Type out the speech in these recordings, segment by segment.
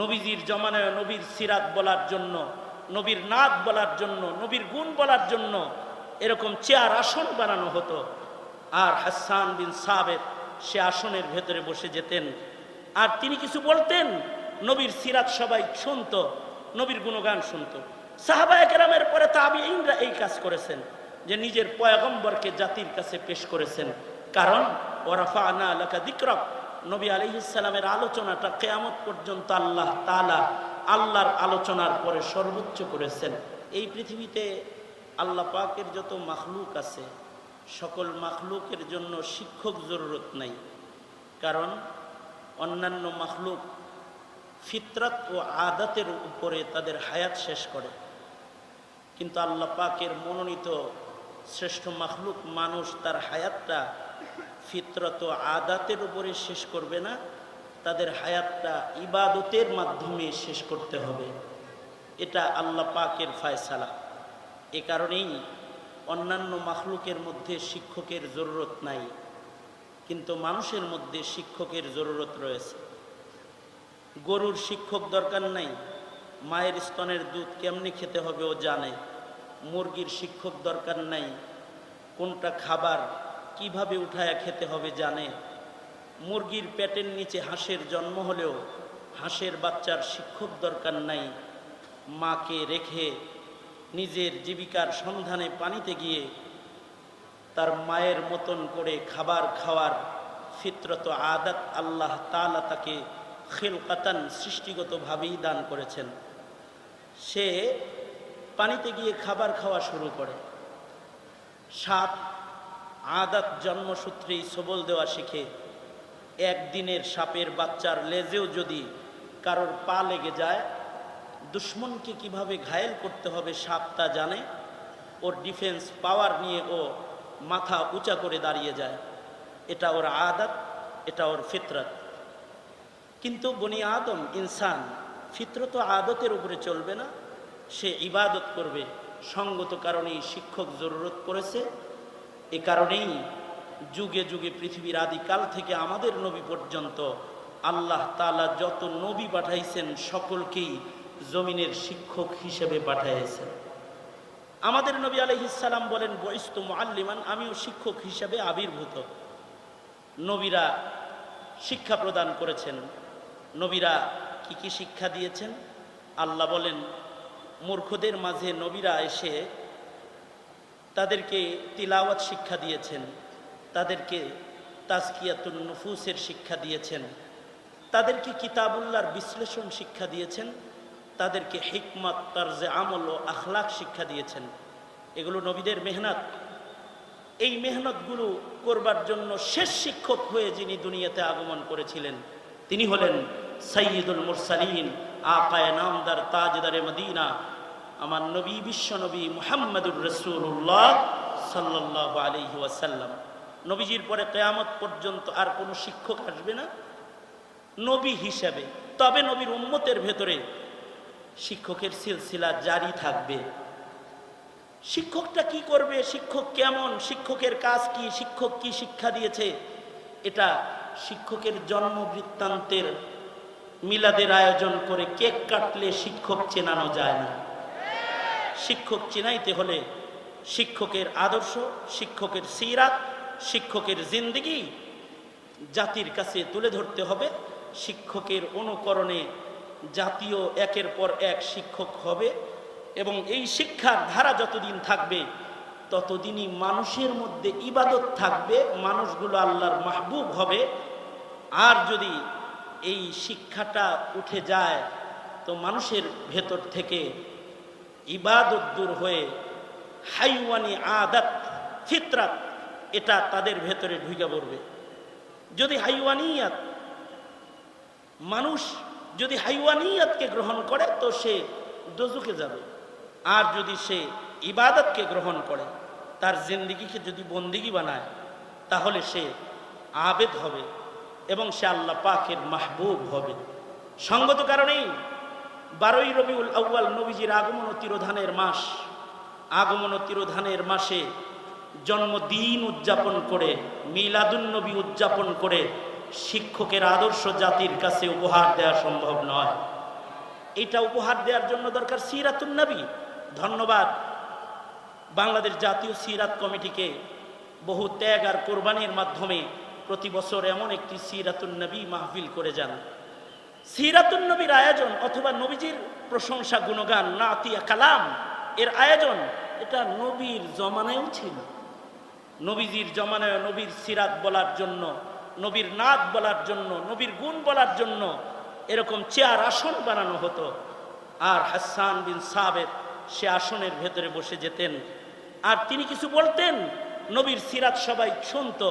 নবীজির জমানায় নবীর সিরাত বলার জন্য, নবীর নাদ বলার জন্য, নবীর গুণ বলার জন্য এরকম চেয়ার আসন বানানো হতো। আর হাসান বিন সাবেদ সে আসনের ভেতরে বসে যেতেন। আর তিনি কিছু বলতেন, নবীর সিরাত সবাই শুনত, নবীর গুণগান শুনত। সাহাবায় কেরামের পরে তাবিঈনরা এই কাজ করেছেন, যে নিজের পয়গম্বরকে জাতির কাছে পেশ করেছেন। কারণ ওরাফা আনা আলাকা দিকরক নবী আলিহিসাল্লামের আলোচনাটা কেয়ামত পর্যন্ত আল্লাহ তালা আল্লাহর আলোচনার পরে সর্বোচ্চ করেছেন। এই পৃথিবীতে আল্লাহ পাকের যত মাখলুক আছে, সকল মাখলুকের জন্য শিক্ষক জরুরত নাই। কারণ অন্যান্য মাখলুক ফিতরাত ও আদাতের উপরে তাদের হায়াত শেষ করে। কিন্তু আল্লাহ পাকের মনোনীত শ্রেষ্ঠ মাখলুক মানুষ তার হায়াতটা ফিতরত আদাতের উপরে শেষ করবে না, তাদের হায়াতটা ইবাদতের মাধ্যমে শেষ করতে হবে। এটা আল্লাহ পাকের ফায়সালা। এ কারণেই অন্যান্য মাখলুকের মধ্যে শিক্ষকের জরুরত নাই, কিন্তু মানুষের মধ্যে শিক্ষকের জরুরত রয়েছে। গরুর শিক্ষক দরকার নাই, মায়ের স্তনের দুধ কেমনি খেতে হবে ও জানে। মুরগির শিক্ষক দরকার নাই, কোনটা খাবার কীভাবে উঠায়া খেতে হবে জানে? মুরগির পেটের নিচে হাঁসের জন্ম হলেও হাঁসের বাচ্চার শিক্ষক দরকার নাই। মাকে রেখে নিজের জীবিকার সন্ধানে পানিতে গিয়ে তার মায়ের মতন করে খাবার খাওয়ার ফিতরত আদাত আল্লাহ তালা তাকে খেলকাতান সৃষ্টিগতভাবেই দান করেছেন। সে পানিতে গিয়ে খাবার খাওয়া শুরু করে। সাপ আদাত জন্মসূত্রেই সবল দেওয়া শিখে, একদিনের সাপের বাচ্চার লেজেও যদি কারোর পা লেগে যায়, দুশ্মনকে কীভাবে ঘায়েল করতে হবে সাপ তা জানে, ওর ডিফেন্স পাওয়ার নিয়ে ও মাথা উঁচা করে দাঁড়িয়ে যায়। এটা ওর আদাত, এটা ওর ফিতরত। কিন্তু বনি আদম ইনসান ফিতরত আদতের উপরে চলবে না, সে ইবাদত করবে। সঙ্গত কারণেই শিক্ষক জরুরত করেছে এ কারণেই যুগে যুগে পৃথিবীর আদিকাল থেকে আমাদের নবী পর্যন্ত আল্লাহ তালা যত নবী পাঠাইছেন সকলকেই জমিনের শিক্ষক হিসেবে পাঠাইছেন। আমাদের নবী আলহিসাল্লাম বলেন বৈস্ত আল্লিমান আমিও শিক্ষক হিসেবে আবির্ভূত। নবীরা শিক্ষা প্রদান করেছেন। নবীরা কি কি শিক্ষা দিয়েছেন? আল্লাহ বলেন, মূর্খদের মাঝে নবীরা এসে তাদেরকে তিলাওয়াত শিক্ষা দিয়েছেন, তাদেরকে তাজকিয়াতুন নফুসের শিক্ষা দিয়েছেন, তাদেরকে কিতাবুল্লাহর বিশ্লেষণ শিক্ষা দিয়েছেন, তাদেরকে হিকমত, তর্জে আমল ও আখলাক শিক্ষা দিয়েছেন। এগুলো নবীদের মেহনত। এই মেহনতগুলো করবার জন্য শেষ শিক্ষক হয়ে যিনি দুনিয়াতে আগমন করেছিলেন, তিনি হলেন সৈয়দুল মুরসালিন, আকায় নামদার তাজদারে মদিনা আমার নবী, বিশ্ব নবী মুহাম্মদুর রসুল্লাহ সাল্লাহ আলহি ওয়াসাল্লাম। নবীজির পরে কেয়ামত পর্যন্ত আর কোনো শিক্ষক আসবে না। নবী হিসাবে। তবে নবীর উম্মতের ভেতরে শিক্ষকের সিলসিলা জারি থাকবে। শিক্ষকটা কি করবে? শিক্ষক কেমন? শিক্ষকের কাজ কি? শিক্ষক কি শিক্ষা দিয়েছে? এটা শিক্ষকের জন্ম বৃত্তান্তের মিলাদের আয়োজন করে কেক কাটলে শিক্ষক চেনানো যায় না। শিক্ষক চিনাইতে হলে শিক্ষকের আদর্শ, শিক্ষকের সিরাত, শিক্ষকের জিন্দগি জাতির কাছে তুলে ধরতে হবে। শিক্ষকের অনুকরণে জাতীয় একের পর এক শিক্ষক হবে এবং এই শিক্ষার ধারা যতদিন থাকবে, ততদিনই মানুষের মধ্যে ইবাদত থাকবে, মানুষগুলো আল্লাহর মাহবুব হবে। আর যদি এই শিক্ষাটা উঠে যায়, তো মানুষের ভেতর থেকে ইবাদত দূর হয়ে হাইওয়ানি আদাত, ফিতরাত, এটা তাদের ভেতরে ঢুকে পড়বে। যদি হাইওয়ানিয়াত, মানুষ যদি হাইওয়ানিয়াতকে গ্রহণ করে, তো সে দোজুকে যাবে। আর যদি সে ইবাদতকে গ্রহণ করে, তার জিন্দিগিকে যদি বন্দিগি বানায়, তাহলে সে আবেদ হবে এবং সে আল্লাহ পাকের মাহবুব হবে। সঙ্গত কারণেই বারোই রবিউল আউ্য়াল নবীজির আগমন ও তিরোধানের মাস। আগমন ও তিরোধানের মাসে জন্মদিন উদযাপন করে, মিলাদুন্নবী উদযাপন করে শিক্ষকের আদর্শ জাতির কাছে উপহার দেওয়া সম্ভব নয়। এটা উপহার দেওয়ার জন্য দরকার সিরাতুন নবী। ধন্যবাদ। বাংলাদেশ জাতীয় সিরাত কমিটিকে বহু ত্যাগ আর কোরবানির মাধ্যমে প্রতি বছর এমন একটি সিরাতুন নবী মাহফিল করে যান। সিরাতুন নবীর আয়োজন অথবা নবীজির প্রশংসা, গুণগান, নাতিয়া, কালাম, এর আয়োজন, এটা নবীর জমানায়ও ছিল। নবীজির জমানায় নবীর সিরাত বলার জন্য, নবীর নাদ বলার জন্য, নবীর গুণ বলার জন্য এরকম চেয়ার আসন বানানো হতো। আর হাসান বিন সাবেদ সে আসনের ভেতরে বসে যেতেন। আর তিনি কিছু বলতেন, নবীর সিরাত সবাই শুনত,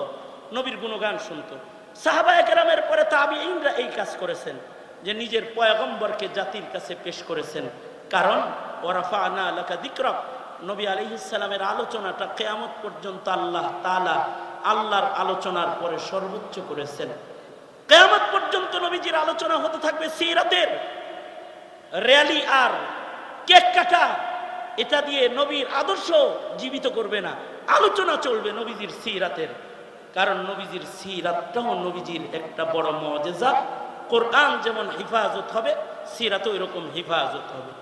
নবীর গুণগান শুনত। সাহাবায় কেরামের পরে তাবিঈনরা এই কাজ করেছেন। যে নিজের পয়গম্বরকে জাতির কাছে পেশ করেছেন। কারণ ওরাফা আনা আলাকা দিকরক নবী আলিহিসাল্লামের আলোচনাটা কেয়ামত পর্যন্ত আল্লাহ তালা আল্লাহর আলোচনার পরে সর্বোচ্চ করেছেন। কেয়ামত পর্যন্ত নবীজির আলোচনা হতে থাকবে সিরাতের। র্যালি আর কেক কাটা, এটা দিয়ে নবীর আদর্শ জীবিত করবে না। আলোচনা চলবে নবীজির সিরাতের। কারণ নবীজির সিরাতটাও নবীজির একটা বড় মজেজা। কোরআন যেমন হিফাজত হবে সিরাতও এরকম হিফাজত হবে।